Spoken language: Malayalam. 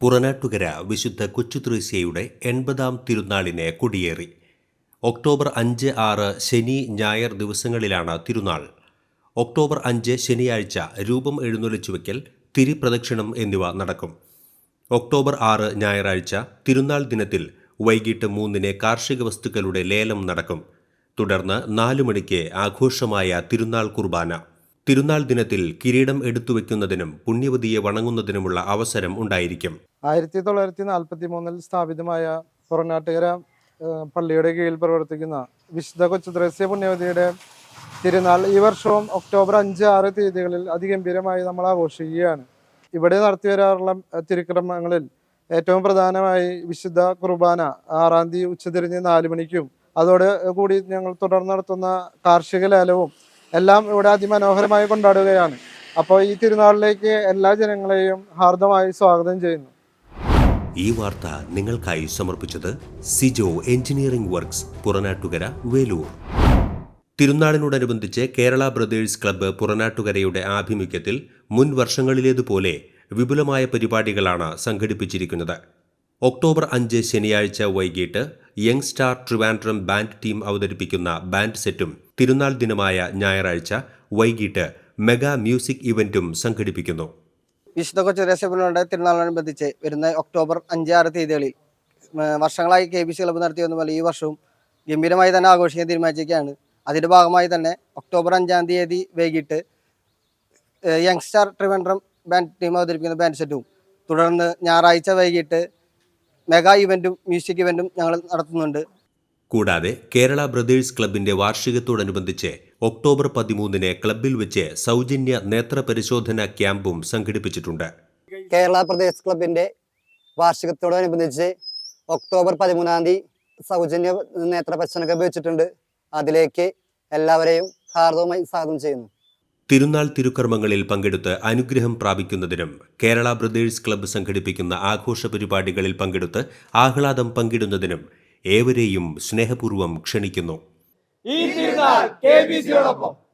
പുറനാട്ടുകര വിശുദ്ധ കൊച്ചുത്രേസ്യയുടെ എൺപതാം തിരുനാളിനെ കൊടിയേറി. ഒക്ടോബർ അഞ്ച് ആറ് ശനി ഞായർ ദിവസങ്ങളിലാണ് തിരുനാൾ. ഒക്ടോബർ അഞ്ച് ശനിയാഴ്ച രൂപം എഴുന്നള്ളിച്ചു വയ്ക്കൽ തിരിപ്രദക്ഷിണം എന്നിവ നടക്കും. ഒക്ടോബർ ആറ് ഞായറാഴ്ച തിരുനാൾ ദിനത്തിൽ വൈകിട്ട് മൂന്നിന് കാർഷിക വസ്തുക്കളുടെ ലേലം നടക്കും. തുടർന്ന് നാലു മണിക്ക് ആഘോഷമായ തിരുനാൾ കുർബാന. തിരുനാൾ ദിനത്തിൽ കിരീടം എടുത്തുവെക്കുന്നതിനും പുണ്യവതിയെ വണങ്ങുന്നതിനുമുള്ള അവസരം ഉണ്ടായിരിക്കും. ആയിരത്തി തൊള്ളായിരത്തി നാൽപ്പത്തി മൂന്നിൽ സ്ഥാപിതമായ പുറനാട്ടുകര പള്ളിയുടെ കീഴിൽ പ്രവർത്തിക്കുന്ന വിശുദ്ധ കൊച്ചുത്രേസ്യ പുണ്യവതിയുടെ തിരുനാൾ ഈ വർഷവും ഒക്ടോബർ അഞ്ച് ആറ് തീയതികളിൽ അതിഗംഭീരമായി നമ്മൾ ആഘോഷിക്കുകയാണ്. ഇവിടെ നടത്തി വരാറുള്ള തിരുക്രമങ്ങളിൽ ഏറ്റവും പ്രധാനമായി വിശുദ്ധ കുർബാന ആറാം തീയതി ഉച്ചതിരിഞ്ഞ് നാല് മണിക്കും അതോടെ കൂടി ഞങ്ങൾ തുടർന്ന് നടത്തുന്ന കാർഷിക ലേലവും എല്ലാം ഇവിടെ അതിമനോഹരമായി കൊണ്ടാടുകയാണ്. അപ്പോൾ ഈ തിരുനാളിലേക്ക് എല്ലാ ജനങ്ങളെയും ഹാർദമായി സ്വാഗതം ചെയ്യുന്നു. ഈ വാർത്ത നിങ്ങൾക്കായി സമർപ്പിച്ചത് സിജോ എഞ്ചിനീയറിംഗ് വർക്ക്സ് പുറനാട്ടുകര വേലൂർ. തിരുനാളിനോടനുബന്ധിച്ച് കേരള ബ്രദേഴ്സ് ക്ലബ്ബ് പുറനാട്ടുകരയുടെ ആഭിമുഖ്യത്തിൽ മുൻ വർഷങ്ങളിലേതുപോലെ വിപുലമായ പരിപാടികളാണ് സംഘടിപ്പിച്ചിരിക്കുന്നത്. ഒക്ടോബർ അഞ്ച് ശനിയാഴ്ച വൈകിട്ട് young star Trivandrum band team അവതരിപ്പിക്കുന്ന ബാൻഡ് സെറ്റും തിരുനാൾ ദിനമായ ഞായറാഴ്ച വൈകിട്ട് മെഗാ മ്യൂസിക് ഇവന്റും സംഘടിപ്പിക്കുന്നു. വിശുദ്ധ കൊച്ചുരേശപ്പനുടെ തിരുനാളിനോടനുബന്ധിച്ച് വരുന്ന ഒക്ടോബർ അഞ്ച് ആറ് തീയതികളിൽ വർഷങ്ങളായി കെ ബി സി ക്ലബ്ബ് നടത്തി വന്ന പോലെ ഈ വർഷവും ഗംഭീരമായി തന്നെ ആഘോഷിക്കാൻ തീരുമാനിച്ചിരിക്കുകയാണ്. അതിന്റെ ഭാഗമായി തന്നെ ഒക്ടോബർ അഞ്ചാം തീയതി വൈകിട്ട് young star Trivandrum band team അവതരിപ്പിക്കുന്ന ബാൻഡ് സെറ്റും തുടർന്ന് ഞായറാഴ്ച വൈകിട്ട് മെഗാ ഇവന്റും മ്യൂസിക് ഇവന്റും ഞങ്ങൾ നടത്തുന്നുണ്ട്. കൂടാതെ കേരള ബ്രദേഴ്സ് ക്ലബിന്റെ വാർഷികത്തോടനുബന്ധിച്ച് ഒക്ടോബർ പതിമൂന്നിന് ക്ലബിൽ വെച്ച് സൗജന്യ നേത്ര പരിശോധന ക്യാമ്പും സംഘടിപ്പിച്ചിട്ടുണ്ട്. കേരള പ്രദേശ് ക്ലബിന്റെ വാർഷികത്തോടനുബന്ധിച്ച് ഒക്ടോബർ പതിമൂന്നാം തീയതി സൗജന്യ നേത്ര പരിശോധന വെച്ചിട്ടുണ്ട്. അതിലേക്ക് എല്ലാവരെയും ഹാർദവുമായി സ്വാഗതം ചെയ്യുന്നു. തിരുനാൾ തിരുക്കർമ്മങ്ങളിൽ പങ്കെടുത്ത് അനുഗ്രഹം പ്രാപിക്കുന്നതിനും കേരള ബ്രദേഴ്സ് ക്ലബ്ബ് സംഘടിപ്പിക്കുന്ന ആഘോഷ പരിപാടികളിൽ പങ്കെടുത്ത് ആഹ്ലാദം പങ്കിടുന്നതിനും ഏവരെയും സ്നേഹപൂർവം ക്ഷണിക്കുന്നു. ഈ തിരുനാൾ കെ ബി സിയോടൊപ്പം